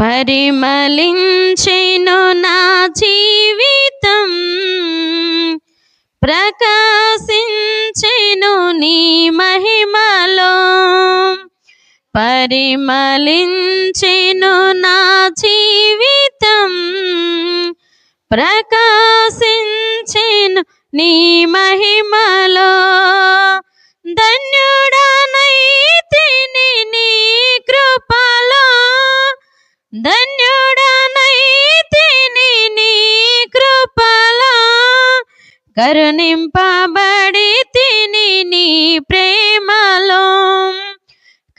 పరిమళించెను నా జీవితం ప్రకాశించెను నీ మహిమలో. పరిమళించెను నా జీవితం ప్రకాశించెను నీ మహిమలో. ధన్యు కరుణింపబడి తిని నీ ప్రేమలో.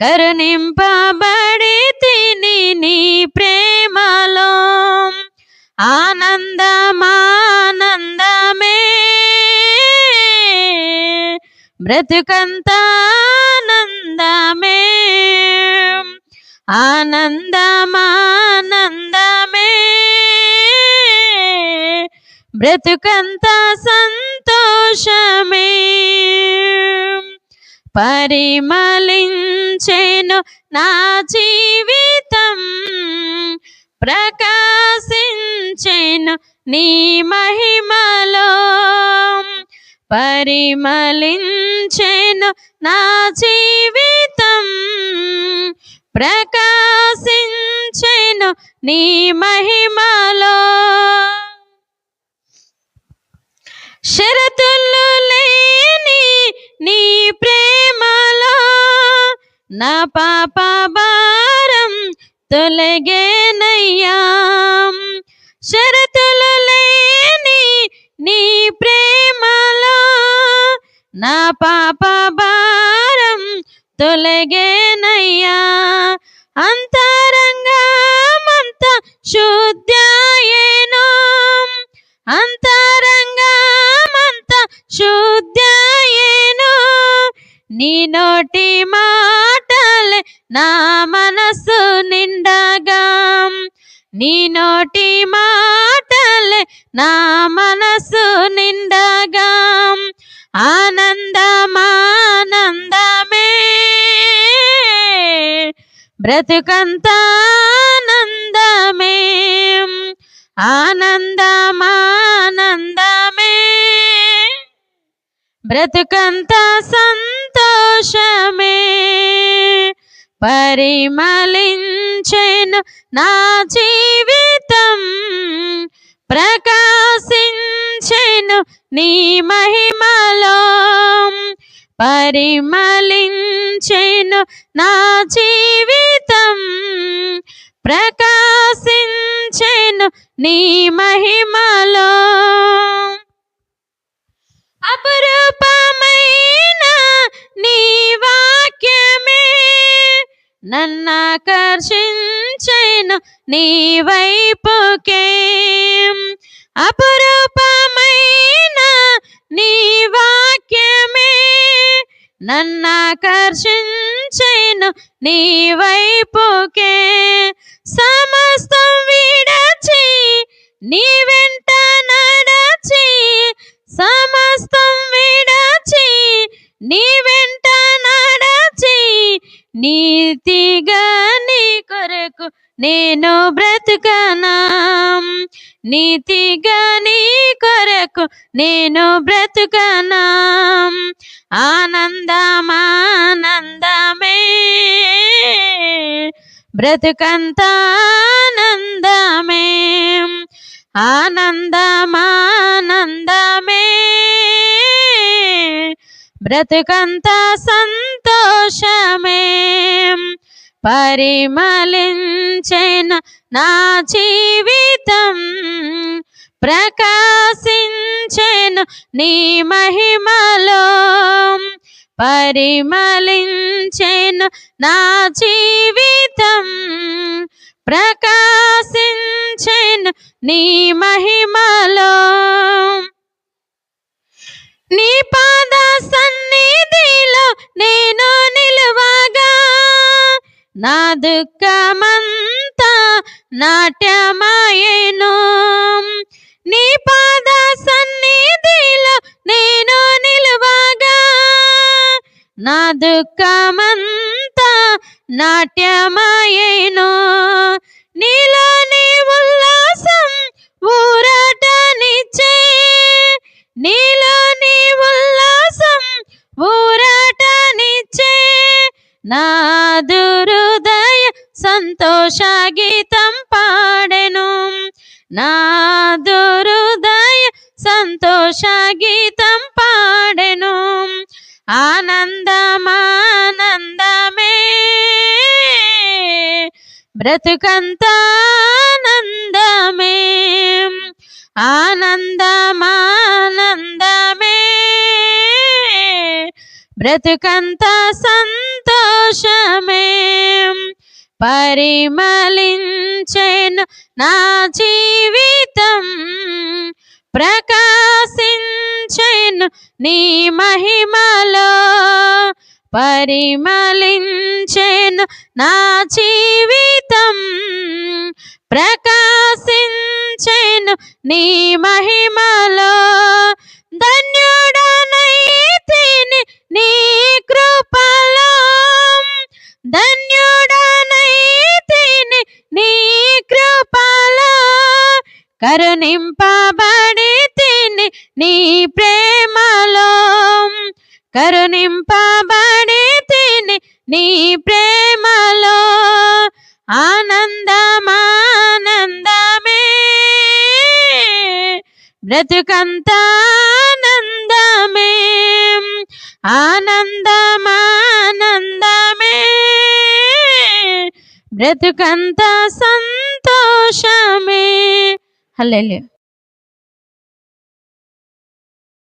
కరుణింపబడి తిని నీ ప్రేమలో. ఆనందమానందమే. బ్రతుకంతానందమే. ఆనందమే బ్రతుకంత సంతోషమే. పరిమళించెను నా జీవితం ప్రకాశించెను నీ మహిమలో. పరిమళించెను నా జీవితం ప్రకాశించెను నీ మహిమలో. నా పాప భారం తొలగేనయ్యా. షరతులు లేని నీ ప్రేమలో నా పాప భారం తొలగేనయ్యా. అంతరంగమంత శుద్ధాయేను అంతరంగమంత శుద్ధాయేను నీ నోటి మాటలే నా మనసు నిండగా. నీ నోటి మాటలే నా మనసు నిండగా. ఆనందమానందమే బ్రతుకంత ఆనందమే. ఆనందమానందమే బ్రతుకంత సంతోషమే. పరిమళించెను నా జీవితం ప్రకాశించెను నీ మహిమలో. పరిమళించెను నా జీవితం ప్రకాశించెను నీ మహిమలో. అపురూపా నన్నాకర్షించైన నీ వైపుకే. అపురూపమైన నీ వాక్యమే నన్నాకర్షించైన నీ వైపుకే. సమస్తం విడచి నీ వెంట నడచి సమస్తం నేను బ్రతుకనా? నీతిగా నీ కొరకు నేను బ్రతుకనా? ఆనందమానందమే. బ్రతుకంతానందమే ఆనందమానందమే. బ్రతుకంత సంతోషమే. పరిమళించిన నా జీవితం ప్రకాశించెను నీ మహిమలో పరిమళించెను నా జీవితం ప్రకాశించెను నీ మహిమలో నీ పాద సన్నిధిలో నేను నా దుఃఖమంతా నాట్యమాయేను. నీ పాద సన్నిధిలో నేను నిలువగా. నా దుఃఖమంతా నాట్యమాయేను. సంతోష గీతం పాడెను. నా దురుదయ సంతోష గీతం పాడెను. ఆనందమానందమే బ్రతుకంతానందమే ఆనందమానందమే బ్రతుకంత సంతోషమే. పరిమళించెను నా జీవితం. ప్రకాశించెను నీ మహిమలో. పరిమళించెను నా జీవితం. ప్రకాశించెను నీ మహిమలో. కరుణింపబడి తిని నీ ప్రేమలో. కరుణింపబడి తిని నీ ప్రేమలో. ఆనందమానందమే. బ్రతుకంతా ఆనందమే. ఆనందమానందమే. బ్రతుకంత సంతోషమే. హల్లెలూయా